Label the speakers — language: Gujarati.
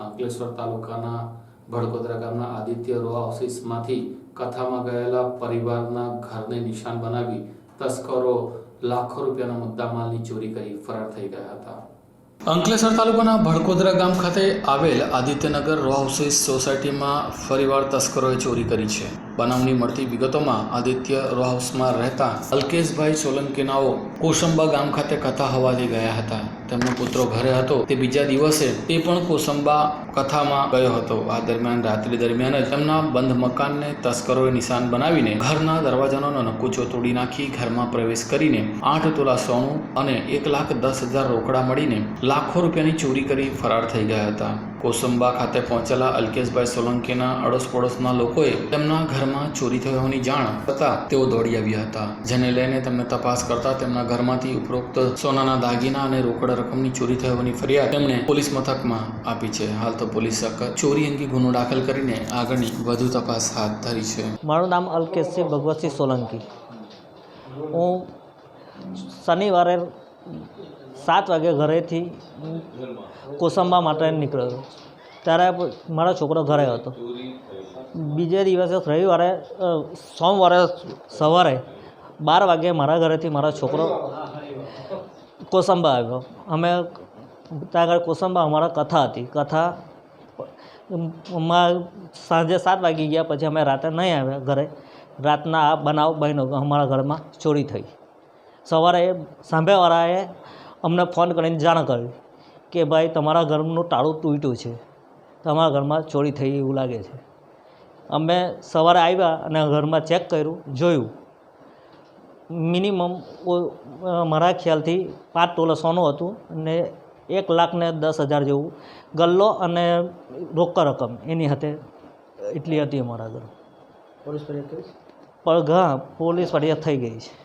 Speaker 1: અંકલેશ્વર તાલુકાના ભડકોદરા ગામના આદિત્ય રો હાઉસીસમાંથી કથામાં ગયેલા પરિવારના ઘરને નિશાન બનાવી તસ્કરો લાખો રૂપિયાના મુદ્દામાલની ચોરી કરી ફરાર થઈ ગયા હતા. અંકલેશ્વર તાલુકાના ભડકોદરા ગામ ખાતે આવેલ આદિત્યનગર રો હાઉસીસ સોસાયટીમાં ફરીવાર તસ્કરોએ ચોરી કરી છે. બનાવની મળતી વિગતોમાં આદિત્ય રો હાઉસમાં રહેતા અલ્કેશભાઈ સોલંકીનાઓ કોસંબા ગામ ખાતે કથા હવાલી ગયા હતા. તેમનો પુત્ર ઘરે હતો. તે બીજા દિવસે તે પણ કોસંબા કથામાં ગયો હતો. આ દરમિયાન રાત્રિ દરમિયાન જ તેમના બંધ મકાનને તસ્કરોએ નિશાન બનાવીને ઘરના દરવાજાનો નકુચો તોડી નાખી ઘરમાં પ્રવેશ કરીને આઠ તોલા સોનું અને એક લાખ દસ હજાર રોકડા મળીને લાખો રૂપિયાની ચોરી કરી ફરાર થઈ ગયા હતા. કોસંબા ખાતે પહોંચેલા અલ્કેશભાઈ સોલંકીના અડોસ પડોશના લોકોએ તેમના ઘરમાં ચોરી થઈ હોવાની જાણ થતાં તેઓ દોડી આવ્યા હતા, જેને લઈને તેમને તપાસ કરતા તેમના ઘરમાંથી ઉપરોક્ત સોનાના દાગીના અને રોકડા રકમની ચોરી થઈ હોવાની ફરિયાદ તેમણે પોલીસ મથકમાં આપી છે. હાલ તો પોલીસ ચોરી અંગે ગુનો દાખલ કરીને આગળની વધુ તપાસ હાથ ધરી છે.
Speaker 2: મારું નામ અલ્કેશ છે, ભગવતસિંહ સોલંકી. હું શનિવારે સાત વાગે ઘરેથી કોસંબા માટે નીકળ્યો ત્યારે મારો છોકરો ઘરે હતો. બીજે દિવસે રવિવારે સોમવારે સવારે બાર વાગે મારા ઘરેથી મારો છોકરો કોસંબા આવ્યો. અમે ત્યાં આગળ કોસંબા અમારા કથા હતી. કથા માં સાંજે સાત વાગી ગયા પછી અમે રાતે નહીં આવ્યા ઘરે. રાતના આ બનાવ બન્યો અમારા ઘરમાં ચોરી થઈ. સવારે સાંભેવાળાએ અમને ફોન કરીને જાણ કરી કે ભાઈ તમારા ઘરનું તાળું તૂટ્યું છે. તમારા ઘરમાં ચોરી થઈ એવું લાગે છે. અમે સવારે આવ્યા અને ઘરમાં ચેક કર્યું જોયું. મિનિમમ મારા ખ્યાલથી પાંચ તોલા સોનું હતું અને એક લાખ ને દસ હજાર જેવું ગલ્લો અને રોકડ રકમ એની હાથે એટલી હતી અમારા ઘર.
Speaker 3: પોલીસ ફરિયાદ કરી
Speaker 2: પણ ઘા પોલીસ ફરિયાદ થઈ ગઈ છે.